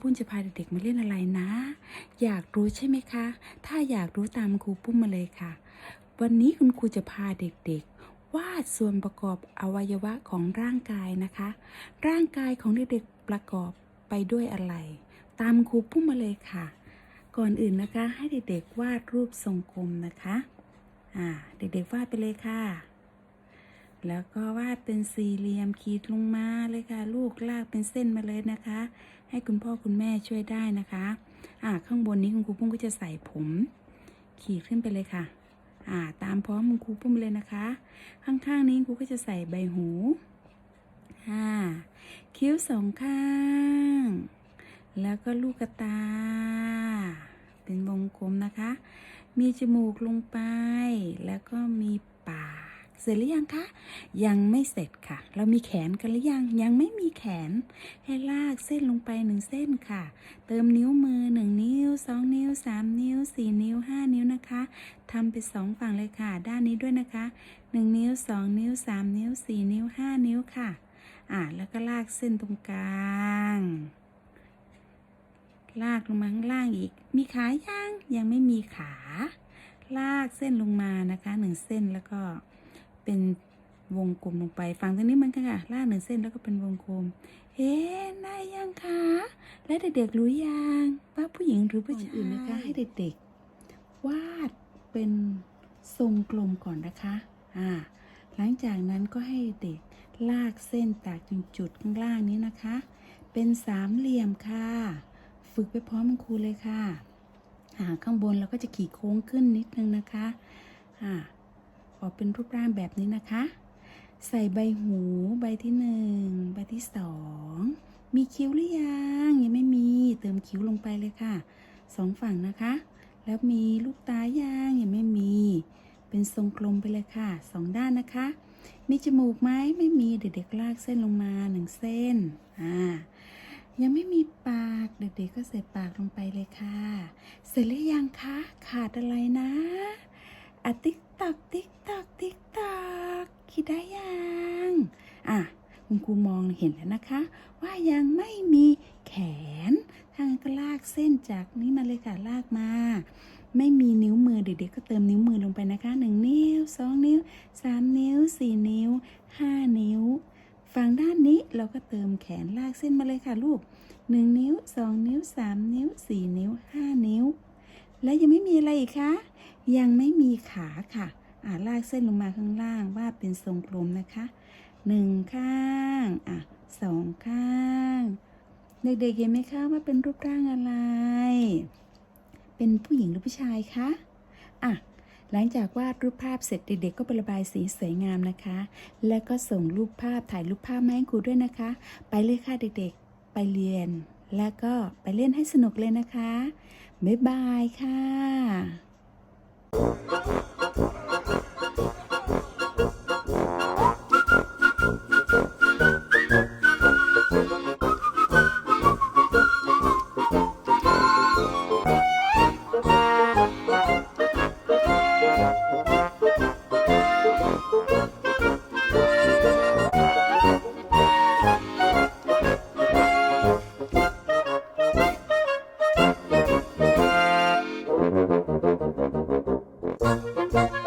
ปุ้มจะพาเด็กๆมาเล่นอะไรนะ อยากรู้ใช่ไหมคะ ถ้าอยากรู้ตามครูปุ้มมาเลยค่ะ วันนี้คุณครูจะพาเด็กๆ วาดส่วนประกอบอวัยวะของร่างกายนะคะ ร่างกายของเด็กๆประกอบไปด้วยอะไร ตามครูปุ้มมาเลยค่ะ ก่อนอื่นนะคะให้เด็กๆวาดรูปทรงกลมนะคะ อ่า เด็กๆวาดไปเลยค่ะ แล้วก็วาดเป็นสี่เหลี่ยมขีดลงมาเลยค่ะ ลูกลากเป็นเส้นมาเลยนะคะ ให้คุณพ่อคุณแม่ช่วยได้นะคะอ่าข้างบนนี้คุณครูปุ้มก็จะใส่ผม ขีดขึ้นไปเลยค่ะอ่าตามพร้อมคุณครูปุ้มเลยนะคะ ข้างๆนี้ครูก็จะใส่ใบหูอ่าคิ้วสองข้าง แล้วก็ลูกกระตา เป็นวงกลมนะคะ มีจมูกลงไป แล้วก็มี เสร็จหรือยังคะ ยังไม่เสร็จค่ะ เรามีแขนกันหรือยัง ยังไม่มีแขน ให้ลากเส้นลงไปหนึ่งเส้นค่ะ เติมนิ้วมือหนึ่งนิ้วสองนิ้วสามนิ้วสี่นิ้วห้านิ้วนะคะทำไปสองฝั่งเลยค่ะ ด้านนี้ด้วยนะคะหนึ่งนิ้วสองนิ้วสามนิ้วสี่นิ้วห้านิ้วค่ะ อ่าแล้วก็ลากเส้นตรงกลางลากลงมาข้างล่างอีก มีขายังยังไม่มีขา ลากเส้นลงมานะคะหนึ่งเส้นแล้วก็ เป็นวงกลมลงไป ฝั่งตรงนี้มันกันค่ะลากหนึ่งเส้นแล้วก็เป็นวงกลมเฮ้ได้ยังคะและเด็กๆรู้ยังว่าผู้หญิงหรือผู้ชายอื่นนะคะ ให้เด็กๆ วาดเป็นทรงกลมก่อนนะคะอ่าหลังจากนั้นก็ให้เด็กลากเส้นจากจุดข้างล่างนี้นะคะ เป็นสามเหลี่ยมค่ะ ฝึกไปพร้อมคุณครูเลยค่ะอ่าข้างบนเราก็จะขี่โค้งขึ้นนิดนึงนะคะอ่า ออกเป็นรูปร่างแบบนี้นะคะ ใส่ใบหูใบที่หนึ่งใบที่สองมีคิ้วหรือยังยังไม่มีเติมคิ้วลงไปเลยค่ะสองฝั่งนะคะ แล้วมีลูกตายังยังไม่มี เป็นทรงกลมไปเลยค่ะสองด้านนะคะ มีจมูกไหมไม่มีเด็กๆลากเส้นลงมาหนึ่งเส้นอ่ายังไม่มีปากเด็กๆก็ใส่ปากลงไปเลยค่ะ เสร็จหรือยังคะขาดอะไรนะอติ๊ก ตักติ๊กตักติ๊กตักคิดได้ยังอะคุณครูมองเห็นแล้วนะคะ ว่ายังไม่มีแขนทางนก็ลากเส้นจากนี้มาเลยค่ะลากมา ไม่มีนิ้วมือเด็กๆก็เติมนิ้วมือลงไปนะคะหนึ่งนิ้วสองนิ้วสามนิ้วสี่นิ้วห้านิ้วฝั่งด้านนี้เราก็เติมแขนลากเส้นมาเลยค่ะลูกหนึ่งนิ้วสองนิ้วสามนิ้วสี่นิ้วห้านิ้ว และยังไม่มีอะไรอีกคะ ยังไม่มีขาค่ะอ่าลากเส้นลงมาข้างล่างว่าดเป็นทรงกลมนะคะหนึ่งข้างอะสองข้างเด็กๆเห็นไหมคะว่าเป็นรูปร่างอะไร เป็นผู้หญิงหรือผู้ชายคะอะหลังจากวาดรูปภาพเสร็จเด็กๆก็ไประบายสีสวยงามนะคะ แล้วก็ส่งรูปภาพถ่ายรูปภาพมาให้ครูด้วยนะคะ ไปเลยค่ะเด็กๆไปเรียน แล้วก็ไปเล่นให้สนุกเลยนะคะ บ๊ายบายค่ะ you Bye.